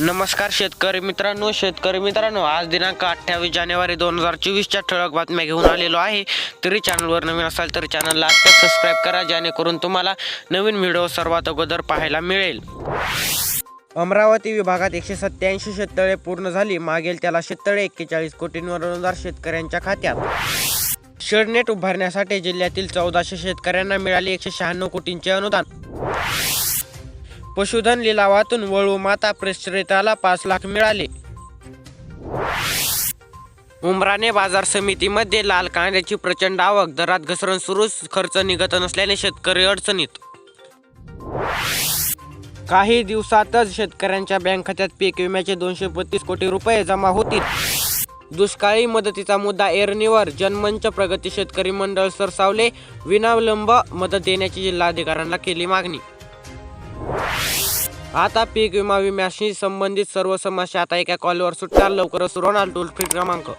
नमस्कार शेतकरी मित्रांनो शेतकरी मित्रांनो आज दिनांक अठ्ठावीस जानेवारी दोन हजार चोवीसच्या ठळक बातम्या घेऊन आलेलो आहे. तरी चॅनलवर नवीन असाल तर चॅनलला आत्ता सबस्क्राईब करा जेणेकरून तुम्हाला नवीन व्हिडिओ सर्वात अगोदर पाहायला मिळेल. अमरावती विभागात एकशे सत्याऐंशी शेततळे पूर्ण झाली. मागेल त्याला शेततळे एक्केचाळीस कोटींवर अनुदार शेतकऱ्यांच्या खात्यात. शेडनेट उभारण्यासाठी जिल्ह्यातील चौदाशे शेतकऱ्यांना मिळाले एकशे शहाण्णव कोटींचे अनुदान. पशुधन लिलावातून वळू माता प्रेसरेताला पाच लाख मिळाले. उमराने बाजार समितीमध्ये लाल कांद्याची प्रचंड आवक दरात घसरण सुरूच खर्च निघत नसल्याने शेतकरी अडचणीत. काही दिवसातच शेतकऱ्यांच्या बँक खात्यात पीक विम्याचे दोनशे बत्तीस कोटी रुपये जमा होतील. दुष्काळी मदतीचा मुद्दा एरणीवर जनमंच प्रगती शेतकरी मंडळ सरसावले विनाविलंब मदत देण्याची जिल्हाधिकाऱ्यांना केली मागणी. आता पीक विमा विम्याशी संबंधित सर्व समस्या आता एका कॉलवर सुटणार. लवकरच सुरू होणार टोल फ्री क्रमांक.